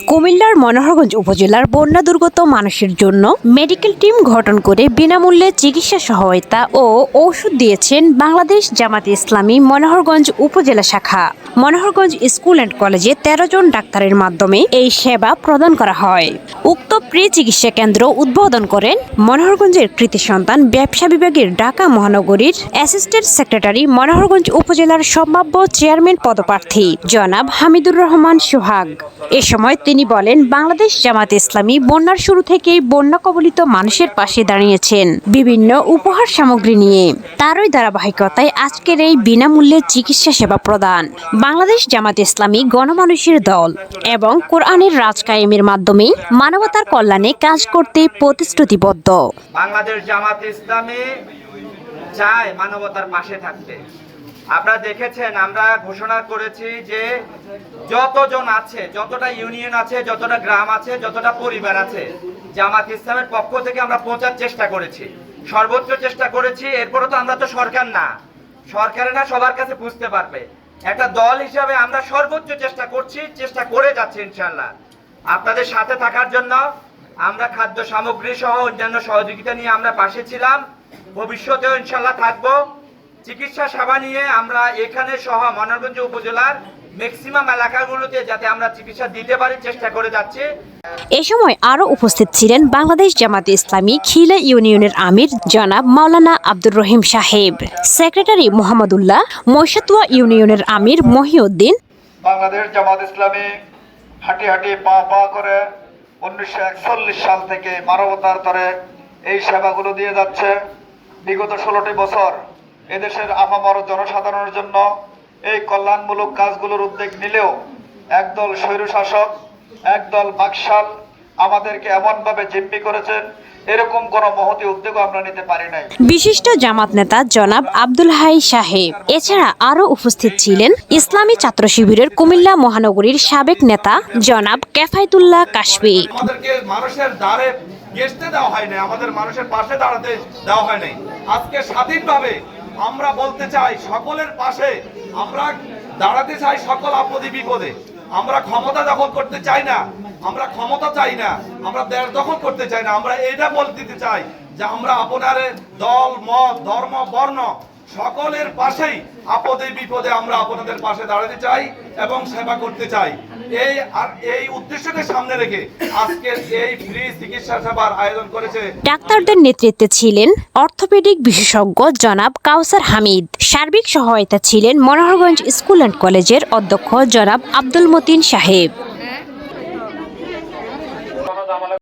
কুমিল্লার মনোহরগঞ্জ উপজেলার বন্যা দুর্গত মানুষের জন্য মেডিকেল টিম গঠন করে বিনামূল্যে চিকিৎসা সহায়তা ও ঔষধ দিয়েছেন বাংলাদেশ জামাতে ইসলামী মনোহরগঞ্জ উপজেলা শাখা। মনোহরগঞ্জ স্কুল অ্যান্ড কলেজে তেরো জন ডাক্তারের মাধ্যমে এই সেবা প্রদান করা হয়। উক্ত প্রি চিকিৎসা কেন্দ্র উদ্বোধন করেন মনোহরগঞ্জের কৃতি সন্তান ব্যবসা বিভাগের ঢাকা মহানগরীর অ্যাসিস্ট্যান্ট সেক্রেটারি মনোহরগঞ্জ উপজেলার সম্ভাব্য চেয়ারম্যান পদপ্রার্থী জনাব হামিদুর রহমান সোহাগ। এ সময় তিনি বলেন, বাংলাদেশ জামাত ইসলামী বন্যার শুরু থেকেই বন্যা কবলিত মানুষের পাশে দাঁড়িয়েছেন বিভিন্ন উপহার সামগ্রী নিয়ে। তারই ধারাবাহিকতায় আজকের এই বিনামূল্যে চিকিৎসা সেবা প্রদান। বাংলাদেশ জামাত ইসলামী গণমানুষের দল এবং কোরআনের রাজ কায়েমের মাধ্যমে মানবতার কল্যাণে কাজ করতে প্রতিশ্রুতিবদ্ধ। বাংলাদেশ জামাত ইসলামী চায় মানবতার পাশে থাকতে। আপনারা দেখেছেন, আমরা ঘোষণা করেছি যে যতজন আছে, যতটা ইউনিয়ন আছে, যতটা গ্রাম আছে, যতটা পরিবার আছে, জামাত ইসলামের পক্ষ থেকে আমরা পৌঁছার চেষ্টা করেছি। সর্বোচ্চ চেষ্টা করেছি এরপরে তো আমরা তো সরকার না। সরকারে না, সবার কাছে বুঝতে পারবে। একটা দল হিসাবে আমরা সর্বোচ্চ চেষ্টা করছি, চেষ্টা করে যাচ্ছি ইনশাল্লাহ আপনাদের সাথে থাকার জন্য আমরা খাদ্য সামগ্রী সহ অন্যান্য সহযোগিতা নিয়ে আমরা পাশে ছিলাম। ভবিষ্যতেও ইনশাল্লাহ থাকব। চিকিৎসা সেবা নিয়ে আমরা এখানে সহ মনোরগঞ্জ উপজেলার ম্যাক্সিমাম এলাকাগুলোতে যাতে আমরা চিকিৎসা দিতে পারি চেষ্টা করে যাচ্ছি। এ সময় আরও উপস্থিত ছিলেন বাংলাদেশ জামাতে ইসলামী খিলা ইউনিয়নের আমির জনাব মাওলানা আব্দুর রহিম সাহেব সেক্রেটারি মোহাম্মদুল্লাহ মৈশাতুয়া ইউনিয়নের আমির মহিউদ্দিন। বাংলাদেশ জামাত ইসলামী হাঁটি হাঁটি পা পা করে উনিশশো একচল্লিশ সাল থেকে মানবতার তরে এই সেবাগুলো দিয়ে যাচ্ছে। বিগত ষোলোটি বছর এদেশের আপামর জনসাধারণের জন্য এই কল্যাণমূলক কাজগুলোর উদ্যোগ নিলেও একদল স্বৈরশাসক একদল বাকশাল আমাদেরকে এমনভাবে জিম্মি করেছেন এরকম কোনো মহতি উদ্যোগও আমরা নিতে পারি নাই। বিশিষ্ট জামাত নেতা জনাব আব্দুল হাই সাহেব এছাড়া আরও উপস্থিত ছিলেন ইসলামী ছাত্র শিবিরের কুমিল্লা মহানগরীর সাবেক নেতা জনাব কেফায়তুল্লাহ কাশবি মানুষের দ্বারে গেসতে দেওয়া হয় নাই আমাদের মানুষের পাশে দাঁড়াতে দেওয়া হয় নাই। আজকে স্বাধীনভাবে আমরা বলতে চাই সকলের পাশে আমরা দাঁড়াতে চাই সকল আপদে বিপদে। আমরা ক্ষমতা দখল করতে চাই না, আমরা ক্ষমতা চাই না, আমরা দেশ দখল করতে চাই না, আমরা এটা দিতে চাই যে আমরা আপনার দল, মত, ধর্ম, বর্ণ সকলের পাশেই আপদে বিপদে আমরা আপনাদের পাশে দাঁড়াতে চাই এবং সেবা করতে চাই। এই এই উদ্দেশ্যকে সামনে রেখে এই ফ্রি চিকিৎসা সেবার আয়োজন করেছে ডাক্তারদের নেতৃত্বে ছিলেন অর্থোপেডিক বিশেষজ্ঞ জনাব কাউসার হামিদ। সার্বিক সহায়তা ছিলেন মনোহরগঞ্জ স্কুল অ্যান্ড কলেজের অধ্যক্ষ জনাব আব্দুল মতিন সাহেব।